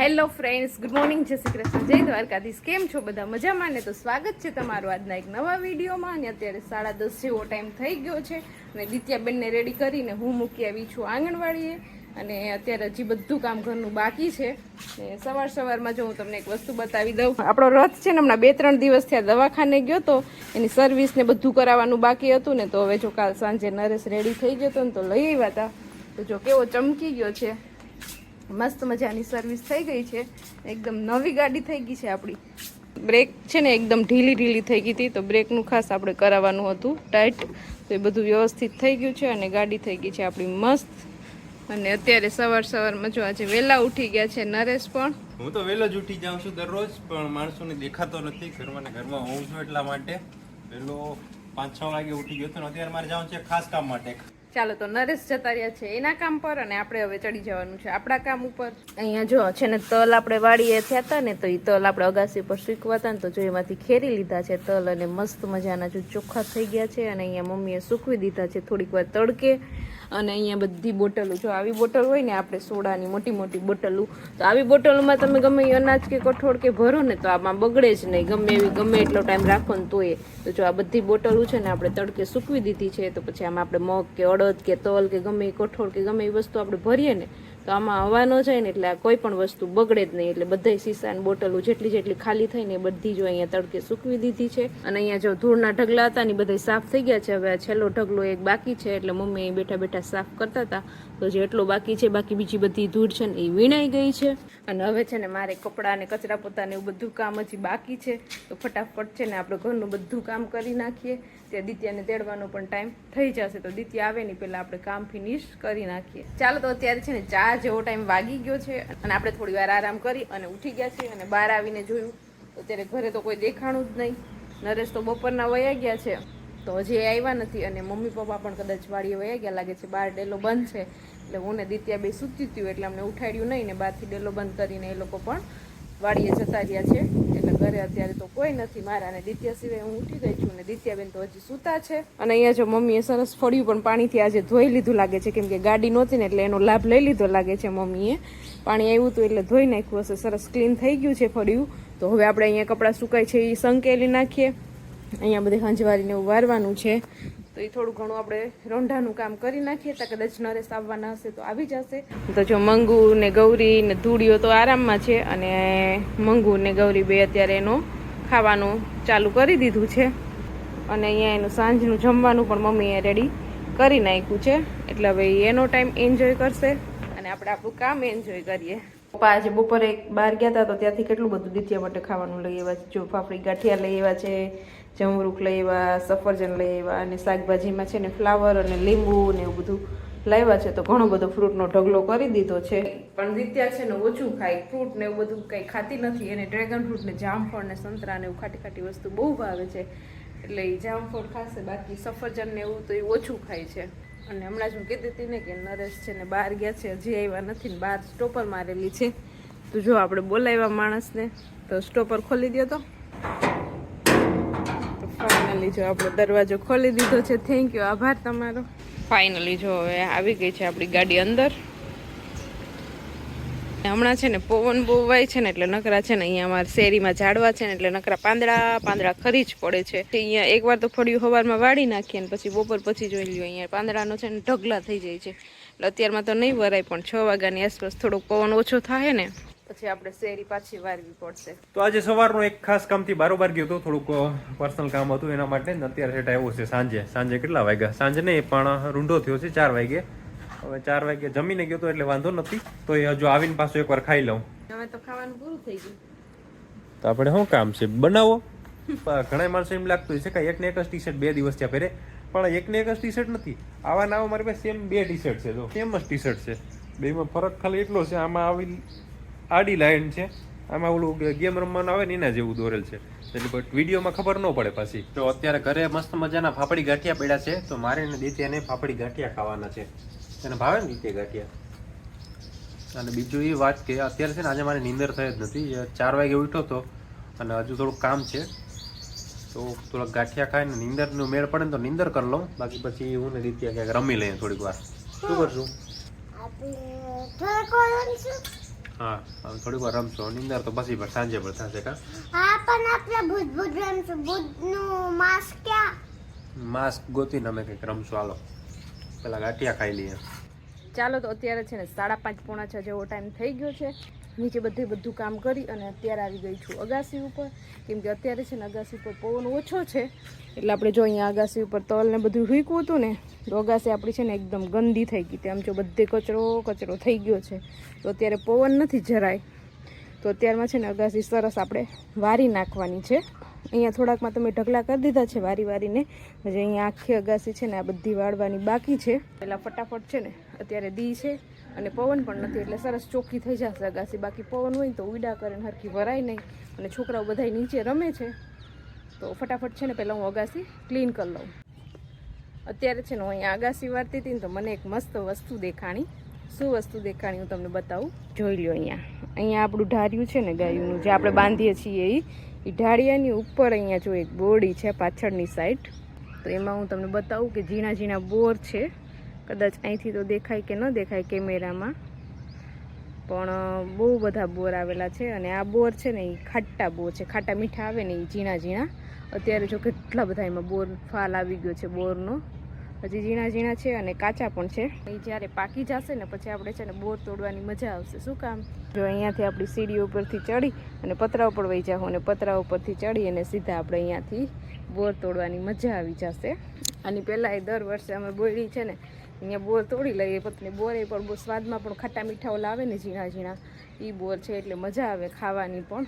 Hello friends, good morning, જય શ્રી કૃષ્ણ, જય દ્વારકાધીશ. કેમ છો બધા? મજામાં ને? તો સ્વાગત છે તમારું આજના એક નવા વિડીયોમાં. અને અત્યારે સાડા દસ જેવો ટાઈમ થઈ ગયો છે. અને દિત્યાબેનને રેડી કરીને હું મૂકી આવી છું આંગણવાડીએ. અને અત્યારે હજી બધું કામ ઘરનું બાકી છે. ને સવાર સવારમાં જો હું તમને એક વસ્તુ બતાવી દઉં. આપણો રથ છે ને હમણાં બે ત્રણ દિવસ થયા દવાખાને ગયો તો. એની સર્વિસ ને બધું કરાવવાનું બાકી હતું ને, તો હવે જો કાલ સાંજે નરેશ રેડી થઈ ગયો હતો ને, તો લઈ આવ્યા હતા. તો જો કેવો ચમકી ગયો છે. મસ્ત મજાની સર્વિસ થઈ ગઈ છે. એકદમ નવી ગાડી થઈ ગઈ છે આપણી બ્રેક છે ને એકદમ ઢીલી ઢીલી થઈ ગઈ હતી, તો બ્રેકનું ખાસ આપણે કરાવવાનું હતું ટાઈટ તો એ બધું વ્યવસ્થિત થઈ ગયું છે અને ગાડી થઈ ગઈ છે આપણી મસ્ત. અને અત્યારે સવાર સવારમાં જો આજે વહેલા ઉઠી ગયા છે નરેશ પણ. હું તો વહેલો જ ઉઠી જાઉં છું દરરોજ, પણ માણસોને દેખાતો નથી, ઘરમાં ને ઘરમાં હોઉં છું એટલા માટે. વહેલો પાંચ છ વાગે ઉઠી ગયો હતો અત્યારે મારે જવાનું છે ખાસ કામ માટે. ચાલો તો નરેશ જતા રહ્યા છે એના કામ પર અને આપણે હવે ચડી જવાનું છે આપણા કામ ઉપર. અહીંયા જો છે ને તલ આપણે વાડીએ થયા હતા ને તો એ તલ આપણે અગાસી પર સૂકવા ને તો જો એમાંથી ખેરી લીધા છે તલ અને મસ્ત મજાના જો ચોખ્ખા થઈ ગયા છે અને અહીંયા મમ્મીએ સૂકવી દીધા છે થોડીક વાર તડકે. અને અહીંયા બધી બોટલો, જો આવી બોટલ હોય ને આપણે સોડાની મોટી મોટી બોટલો, તો આવી બોટલોમાં તમે ગમે એ અનાજ કે કઠોળ કે ભરો ને તો આમાં બગડે જ નહીં. ગમે એવી, ગમે એટલો ટાઈમ રાખો ને તોય. તો જો આ બધી બોટલો છે ને આપણે તડકે સૂકવી દીધી છે તો પછી આમાં આપણે મગ કે અડદ કે તલ કે ગમે એ કઠોળ કે ગમે એ વસ્તુ આપણે ભરીએ ને તો આમાં હવા ન જાય ને એટલે આ કોઈ પણ વસ્તુ બગડે જ નહીં. એટલે બધા સીસાની બોટલો જેટલી જેટલી ખાલી થઈ ને બધી જો અહીંયા તડકે સૂકવી દીધી છે. અને અહીંયા જો ધૂળના ઢગલા હતા ને બધા સાફ થઈ ગયા છે. હવે આ છેલ્લો ઢગલો એક બાકી છે, એટલે મમ્મી બેઠા બેઠા સાફ કરતા હતા. તો જે એટલો બાકી છે, બાકી બીજી બધી ધૂળ છે ને એ વીણાઈ ગઈ છે. અને હવે છે ને મારે કપડાં ને કચરા પોતાને એવું બધું કામ હજી બાકી છે. તો ફટાફટ છે ને આપણે ઘરનું બધું કામ કરી નાખીએ. ત્યાં દિત્યાને તેડવાનો પણ ટાઈમ થઈ જશે. તો દિત્યા આવે ને પહેલાં આપણે કામ ફિનિશ કરી નાખીએ. ચાલો તો અત્યારે છે ને ચાર જેવો ટાઈમ વાગી ગયો છે અને આપણે થોડી વાર આરામ કરી અને ઉઠી ગયા છીએ અને બહાર આવીને જોયું. અત્યારે ઘરે તો કોઈ દેખાણું જ નહીં. નરેશ તો બપોરના વયા ગયા છે. તો હજી આવ્યા નથી અને મમ્મી પપ્પા પણ કદાચ વાડીએ વયા ગયા લાગે છે. બહાર ડેલો બંધ છે. એટલે હું ને દિત્યા બે સૂતી હતી એટલે અમને ઉઠાડ્યું નહીં ને બહારથી ડેલો બંધ કરીને એ લોકો પણ વાડીએ જતા રહ્યા છે. એટલે ઘરે અત્યારે તો કોઈ નથી. મારા અને દિત્યા સિવાય હું ઉઠી ગઈ છું અને દિત્યાબેન તો હજી સૂતા છે. અને અહીંયા જો મમ્મીએ સરસ ફળ્યું પણ પાણીથી આજે ધોઈ લીધું લાગે છે. કેમ કે ગાડી નહોતી ને એટલે એનો લાભ લઈ લીધો લાગે છે મમ્મીએ. પાણી આવ્યું હતું એટલે ધોઈ નાખ્યું હશે. સરસ ક્લીન થઈ ગયું છે ફળ્યું. તો હવે આપણે અહીંયા કપડાં સુકાય છે એ સંકેલી નાખીએ. અહીંયા બધી હંજવારીને એવું વારવાનું છે. તો એ થોડું ઘણું આપણે રોંઢાનું કામ કરી નાખીએ, તો કદાચ નરેશ આવવાના હશે તો આવી જશે. તો જો મંગુ ને ગૌરી ને ધૂળીઓ તો આરામમાં છે અને મંગુ ને ગૌરી બે અત્યારે એનું ખાવાનું ચાલુ કરી દીધું છે. અને અહીંયા એનું સાંજનું જમવાનું પણ મમ્મીએ રેડી કરી નાખ્યું છે. એટલે હવે એનો ટાઈમ એન્જોય કરશે અને આપણે આપણું કામ એન્જોય કરીએ. પપ્પા આજે બપોરે બહાર ગયા હતા તો ત્યાંથી કેટલું બધું દિત્યા માટે ખાવાનું લઈ આવ્યા છે. જો ફાફડી ગાંઠિયા લઈ આવ્યા છે જમરૂખ લઈ આવ્યા, સફરજન લઈ આવ્યા અને શાકભાજીમાં છે ને ફ્લાવર અને લીંબુ ને એવું બધું લાવ્યા છે. તો ઘણો બધો ફ્રૂટનો ઢગલો કરી દીધો છે. પણ દિત્યા છે ને ઓછું ખાય. ફ્રૂટ ને એવું બધું કંઈ ખાતી નથી. એને ડ્રેગન ફ્રૂટ ને જામફળ ને સંતરા ને એવું ખાટી ખાટી વસ્તુ બહુ ભાવે છે. એટલે એ જામફળ ખાશે, બાકી સફરજન ને એવું તો એ ઓછું ખાય છે. અને હમણાં જ હું કીધી હતી ને કે નરેશ છે ને બહાર ગયા છે, હજી આવ્યા નથી ને બહાર સ્ટોપર મારેલી છે. તો જો આપણે બોલાવ્યા માણસને, તો સ્ટોપર ખોલી દો તો. ફાઇનલી જો આપણો દરવાજો ખોલી દીધો છે. થેન્ક યુ આભાર તમારો. ફાઇનલી જો હવે આવી ગઈ છે આપણી ગાડી અંદર. હમણાં છે ને પવન બહુ વાય છે ને, એટલે નકરા છે ને અહીંયા અમારા શેરીમાં ઝાડવા છે ને, એટલે નકરા પાંદડા પાંદડા ખરી જ પડે છે. અહીંયા અહીંયા એકવાર તો ફળિયું સવારમાં વાળી નાખીએ ને, પછી બપોર પછી જોઈ લ્યો, અહીંયા પાંદડાનો છે ને ઢગલા થઈ જાય છે. એટલે અત્યારમાં તો નહીં વરાય, પણ છ વાગ્યાની આસપાસ થોડોક પવન ઓછો થાય ને, પછી આપણે શેરી પાછી વારવી પડશે. તો આજે સવારનો એક ખાસ કામથી બારોબાર ગયો હતો, થોડુંક પર્સનલ કામ હતું એના માટે. અત્યારે સેટ આવ્યો છે સાંજે. સાંજે કેટલા વાગ્યા? સાંજે નહીં પણ રૂંઢો થયો છે, ચાર વાગે. હવે ચાર વાગે જમીને ગયો તો એટલે વાંધો નથી. તો એ હજુ આવીને પાછું એકવાર ખાઈ લઉં. હવે તો ખાવાનું પૂરું થઈ ગયું. તો આપણે શું કામ છે? બનાવો. ઘણા માણસો એમ લાગતું છે કે એક ને એક જ ટી શર્ટ બે દિવસ ત્યાં પહેરે પણ એક ને એક જ ટી શર્ટ નથી. આવા ના મારી પાસે સેમ બે ટી શર્ટ છે તો સેમ જ ટી શર્ટ છે. બેમાં ફરક ખાલી એટલો છે આમાં આવી આડી લાઈન છે. આમાં ઓલું ગેમ રમવાનું આવે ને એના જેવું દોરેલ છે. એટલે બટ વિડીયોમાં ખબર ન પડે પાછી. તો અત્યારે ઘરે મસ્ત મજાના ફાફડી ગાંઠિયા પડ્યા છે. તો મારે ને એને ફાફડી ગાંઠિયા ખાવાના છે. એને ભાવે ને રીતે ગાંઠિયા. અને બીજું એ વાત કે અત્યારે છે ને આજે મારે નીંદર થઈ જ નથી. ચાર વાગે ઉઠ્યો હતો અને હજુ થોડુંક કામ છે. તો થોડાક ગાંઠિયા ખાઈને નીંદરનું મેળ પડે ને તો નીંદર કરી લઉં. બાકી પછી હું ને રીતે ક્યાંક રમી લઈએ થોડીક વાર. શું કરશું? હા હવે થોડીક વાર રમશો. નિંદર તો પછી પણ સાંજે પણ થશે કા? હા પણ આપણે ભૂત ભૂત રમશું. ભૂતનું માસ્ક ક્યાં? માસ્ક ગોતીને અમે કંઈક રમશું. હાલો. પેલા ગાંઠિયા ખાઈ લઈએ. ચાલો તો અત્યારે છે ને સાડા પાંચ પોણા છ જેવો ટાઈમ થઈ ગયો છે. નીચે બધે બધું કામ કરી અને અત્યારે આવી ગઈ છું અગાસી ઉપર. કેમ કે અત્યારે છે ને અગાસી ઉપર પવન ઓછો છે. એટલે આપણે જો અહીંયા અગાસી ઉપર તલ ને બધું રૂક્યું હતું ને, તો અગાસી આપણી છે ને એકદમ ગંદી થઈ ગઈ આમ જો બધે કચરો કચરો થઈ ગયો છે. તો અત્યારે પવન નથી જરાય. તો અત્યારમાં છે ને અગાસી સરસ આપણે વારી નાખવાની છે. અહીંયા થોડાકમાં તમે ઢગલા કરી દીધા છે વારી વારીને. હજી અહીંયા આખી અગાસી છે ને આ બધી વાળવાની બાકી છે. પહેલાં ફટાફટ છે ને અત્યારે દી છે અને પવન પણ નથી, એટલે સરસ ચોખ્ખી થઈ જશે અગાસી. બાકી પવન હોય તો ઉડા કરે ને હરખી ભરાય નહીં. અને છોકરાઓ બધા નીચે રમે છે. તો ફટાફટ છે ને પહેલાં હું અગાસી ક્લીન કરી લઉં. અત્યારે છે ને હું અહીંયા અગાસી વારતી હતી ને તો મને એક મસ્ત વસ્તુ દેખાણી. શું વસ્તુ દેખાણી હું તમને બતાવું? જોઈ લો અહીંયા. અહીંયા આપણું ઢાર્યું છે ને ગાયુંનું, જે આપણે બાંધીએ છીએ એ એ ઢાળિયાની ઉપર અહીંયા જો એક બોડી છે પાછળની સાઈડ તો એમાં હું તમને બતાવું કે ઝીણા ઝીણા બોર છે. કદાચ અહીંથી તો દેખાય કે ન દેખાય કેમેરામાં. પણ બહુ બધા બોર આવેલા છે અને આ બોર છે ને એ ખાટા બોર છે. ખાટા મીઠા આવે ને એ ઝીણા ઝીણા. અત્યારે જો કેટલા બધા એમાં બોર ફાલ આવી ગયો છે બોરનો. હજી ઝીણા ઝીણા છે અને કાચા પણ છે. એ જ્યારે પાકી જશે ને પછી આપણે છે ને બોર તોડવાની મજા આવશે. શું કામ? જો અહીંયાથી આપણી સીડી ઉપરથી ચડી અને પતરા ઉપર વહી જાઓ અને પતરા ઉપરથી ચડી અને સીધા આપણે અહીંયાથી બોર તોડવાની મજા આવી જશે. આની પહેલાં એ દર વર્ષે અમે બોરી છે ને અહીંયા બોર તોડી લઈએ પત્ની બોરે પણ બહુ સ્વાદમાં પણ ખાટા મીઠાઓ લાવે ને ઝીણા ઝીણા. એ બોર છે એટલે મજા આવે ખાવાની પણ.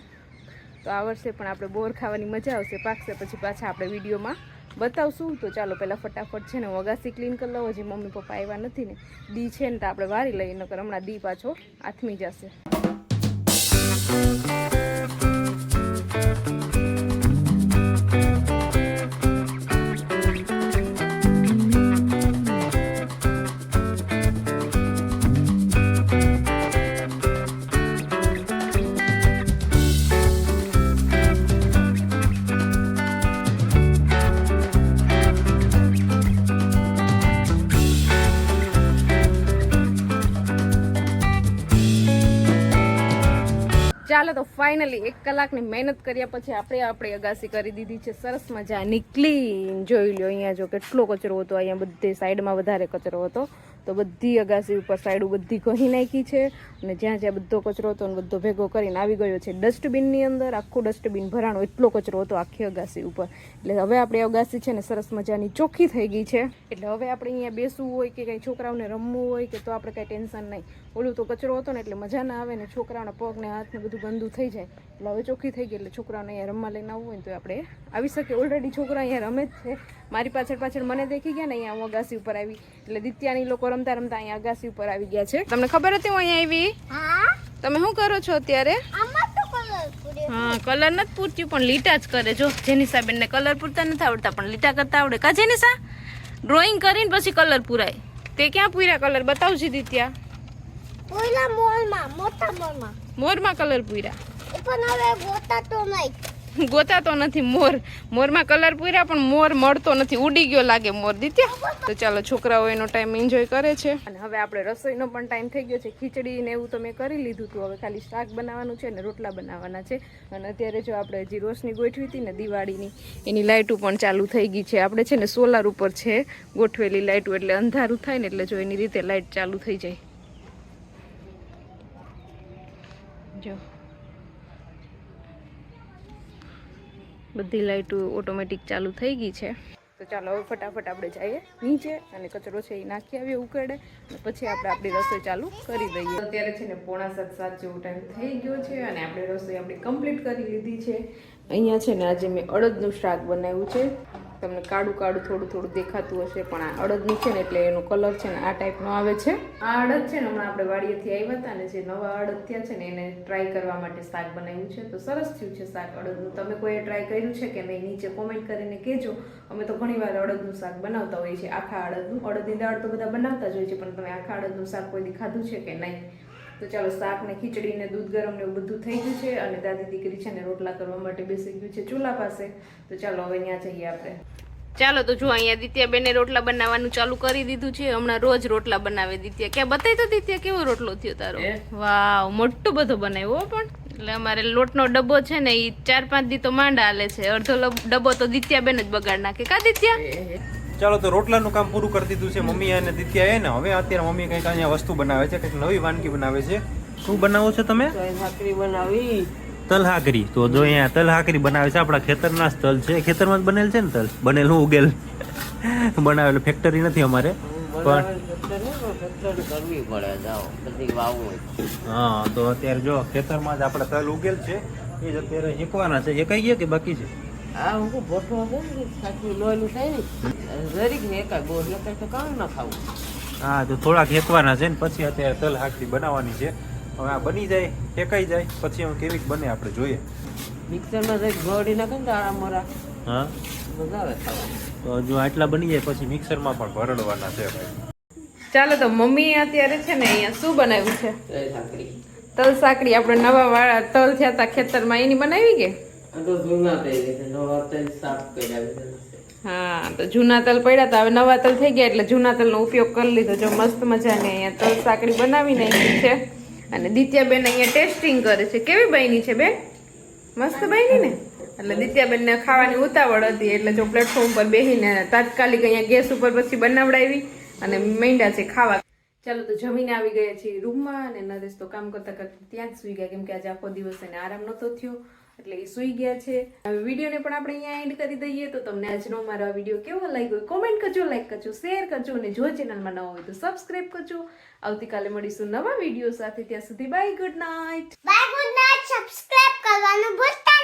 તો આ વર્ષે પણ આપણે બોર ખાવાની મજા આવશે. પાકશે પછી પાછા આપણે વિડીયોમાં બતાવશું તો ચાલો, પહેલાં ફટાફટ છે ને વગાસી ક્લીન કરી લઉં. હજી મમ્મી પપ્પા આવ્યા નથી ને. દી છે ને તો આપણે વારી લઈએ, નકર હમણાં દી પાછો આથમી જશે. ચાલો તો ફાઇનલી એક કલાકની મહેનત કર્યા પછી આપણે આપણે અગાસી કરી દીધી છે. સરસ મજાની ક્લીન જોઈ લો અહીંયા જો કેટલો કચરો હતો, અહીંયા બધે સાઈડમાં વધારે કચરો હતો. તો બધી અગાસી ઉપર સાઈડ બધી કહી નાખી છે અને જ્યાં જ્યાં બધો કચરો હતો ને બધો ભેગો કરીને આવી ગયો છે. ડસ્ટબિનની અંદર આખું ડસ્ટબિન ભરાણો એટલો કચરો હતો આખી અગાસી ઉપર. એટલે હવે આપણે અગાસી છે ને સરસ મજાની ચોખ્ખી થઈ ગઈ છે. એટલે હવે આપણે અહીંયા બેસવું હોય કે કંઈ છોકરાઓને રમવું હોય કે તો આપણે કાંઈ ટેન્શન નહીં. ઓલું તો કચરો હતો ને એટલે મજા ના આવે ને છોકરાઓના પગને હાથને બધું ગંદુ થઈ જાય. એટલે હવે ચોખ્ખી થઈ ગઈ એટલે છોકરાઓને અહીંયા રમવા લઈને આવવું હોય ને તો આપણે આવી શકીએ. ઓલરેડી છોકરા અહીંયા રમે જ છે. મારી પાછળ પાછળ મને દેખી ગયા ને અહીંયા હું અગાસી ઉપર આવી. એટલે દિત્યાની લોકો રમતા રમતા અહીંયા અગાસી ઉપર આવી ગયા છે. તમને ખબર હતી હું અહીંયા આવી? તમે શું કરો છો અત્યારે? હા કલર નથી પૂરતું પણ લીટા જ કરે. જો જેનિસા બેનને કલર પૂરતા નથી આવડતા પણ લીટા કરતા આવડે. કા જેનિસા? ડ્રોઈંગ કરીને પછી કલર પૂરાય. તે ક્યાં પૂર્યા કલર બતાવજી દિત્યા. પૂરા મોલમાં મોટા મોલમાં. મોરમાં કલર પૂર્યા. પણ હવે ગોતા તો નહીં. ગોતાતો નથી મોર. મોરમાં કલર પૂર્યા પણ મોર મળતો નથી. ઉડી ગયો લાગે મોર. દીત્યા તો ચાલો છોકરાઓ એનો ટાઈમ એન્જોય કરે છે. અને હવે આપણે રસોઈનો પણ ટાઈમ થઈ ગયો છે. ખીચડી ને એવું તો મેં કરી લીધું હતું હવે ખાલી શાક બનાવવાનું છે ને રોટલા બનાવવાના છે. અને અત્યારે જો આપણે હજી રોશની ગોઠવી હતી ને દિવાળીની એની લાઇટો પણ ચાલુ થઈ ગઈ છે. આપણે છે ને સોલાર ઉપર છે ગોઠવેલી લાઇટો એટલે અંધારું થાય ને એટલે જો એની રીતે લાઇટ ચાલુ થઈ જાય. જો. બધી લાઇટો ઓટોમેટિક ચાલુ થઈ ગઈ છે. તો ચાલો હવે ફટાફટ આપણે જઈએ નીચે અને કચરો છે એ નાખી આવીએ ઉકળે અને પછી આપણે આપણી રસોઈ ચાલુ કરી દઈએ. અત્યારે છે ને પોણા સાત સાત જેવો ટાઈમ થઈ ગયો છે અને આપણે રસોઈ આપણી કમ્પ્લીટ કરી લીધી છે. અહીંયા છે ને આજે મેં અડદનું શાક બનાવ્યું છે. તમને કાળું કાળું થોડું થોડું દેખાતું હશે, પણ આ અડદનું છે ને એટલે એનો કલર છે ને આ ટાઈપનો આવે છે. આ અડદ છે ને હમણાં આપણે વાડીએથી આવ્યા હતા ને જે નવા અડદ થયા છે ને એને ટ્રાય કરવા માટે શાક બનાવ્યું છે. તો સરસ થયું છે શાક અડદનું. તમે કોઈએ ટ્રાય કર્યું છે કે નહીં, નીચે કોમેન્ટ કરીને કહેજો. અમે તો ઘણીવાર અડદનું શાક બનાવતા હોઈએ છીએ. આખા અડદનું, અડદની દાળ તો બધા બનાવતા જ હોય છે, પણ તમે આખા અડદનું શાક કોઈ દેખાધું છે કે નહીં? તો ચાલો શાક ને ખીચડી ને દૂધ ગરમ ને એવું બધું થઈ ગયું છે અને દાદી દીકરી છે ને રોટલા કરવા માટે બેસી ગયું છે ચૂલા પાસે. તો ચાલો હવે ત્યાં જઈએ આપણે. ચાલો તો જો અહીંયા દિત્યા બેને રોટલા બનાવવાનું ચાલુ કરી દીધું છે. હમણાં રોજ રોટલા બનાવે દિત્યા. ક્યાં બતાવી તો દિત્યા કેવો રોટલો થયો તારો? વાવ મોટો બધો બનાવ્યો પણ. એટલે અમારે લોટનો ડબ્બો છે ને એ ચાર પાંચ દી તો માંડ હાલે છે. અડધો ડબ્બો તો દિત્યા બેન જ બગાડ નાખે. કા દિત્યા? ચાલો તો રોટલાનું કામ પૂરું કરી દીધું છે મમ્મી અને દિત્યા એ ને હવે અત્યારે મમ્મી કંઈક અહીંયા વસ્તુ બનાવે છે કંઈક નવી વાનગી બનાવે છે. શું બનાવો છો તમે? ભાખરી બનાવી. તલહાકરી તો જો અહીંયા તલહાકરી બનાવે છે આપણા ખેતરના સ્થળ તલ છે. ખેતરમાં જ બનેલ છે ને તલ? બનેલું ઉગેલ. બનાવેલું ફેક્ટરી નથી અમારે. પણ હા તો અત્યારે જો ખેતરમાં જ આપણે તલ ઉગેલ છે. એ જ અત્યારે શીખવાના છે. હેકાઈ ગયા કે બાકી છે? આ હું થાય ને. જરીક ને એકાય બોર લખાય તો કામ ના ખાવું. હા તો થોડાક હેકવાના છે ને પછી અત્યારે તલ હાકડી બનાવવાની છે. હવે આ બની જાય હેકાઈ જાય પછી હું કેવી બને આપણે જોઈએ. મિક્સરમાં જઈ ગોળી નાખે ને તો આરામ મોરા. હા? મજા આવે તો જો આટલા બની જાય પછી મિક્સરમાં પણ ભરડવાના છે ભાઈ. ચાલો તો મમ્મી અત્યારે છે ને અહીંયા શું બનાવ્યું છે? તલ સાકડી આપણે નવા વાળા તલ થયા હતા ખેતરમાં એની બનાવી કે? તો જૂના થઈ ગઈ છે નવા તલ સાફ કર્યા છે. હા, તો જૂના તલ પડ્યા હતા હવે નવા તલ થઈ ગયા એટલે જૂના તલનો ઉપયોગ કરી લીધો. જો મસ્ત મજાની અહીંયા તલ સાકડી બનાવી નાખી છે. અને દિત્યાબેન અહીંયા ટેસ્ટિંગ કરે છે. કેવી બની છે બેન? મસ્ત બની ને? એટલે દિત્યાબેનને ખાવાની ઉતાવળ હતી, એટલે જો પ્લેટફોર્મ પર બેસીને તાત્કાલિક અહીંયા ગેસ ઉપર પછી બનાવડાવી અને મીંડા છે ખાવા. ચાલો તો જમીને આવી ગયા છીએ રૂમમાં અને નરેશ તો કામ કરતા કરતા ત્યાં જ સુઈ ગયા, કેમ કે આજે આખો દિવસ એને આરામ નહોતો થયો. એટલે એ સુઈ ગયા છે. હવે વિડીયોને પણ આપણે અહીંયા એન્ડ કરી દઈએ તો તમને આજનો મારો વીડિયો કેવો લાગ્યો કોમેન્ટ કરજો લાઈક કરજો શેર કરજો અને જો ચેનલમાં ન હોય તો સબસ્ક્રાઇબ કરજો. આવતીકાલે મળીશું નવા વીડિયો સાથે. ત્યાં સુધી bye good night bye good night subscribe કરવાનું ભૂલતા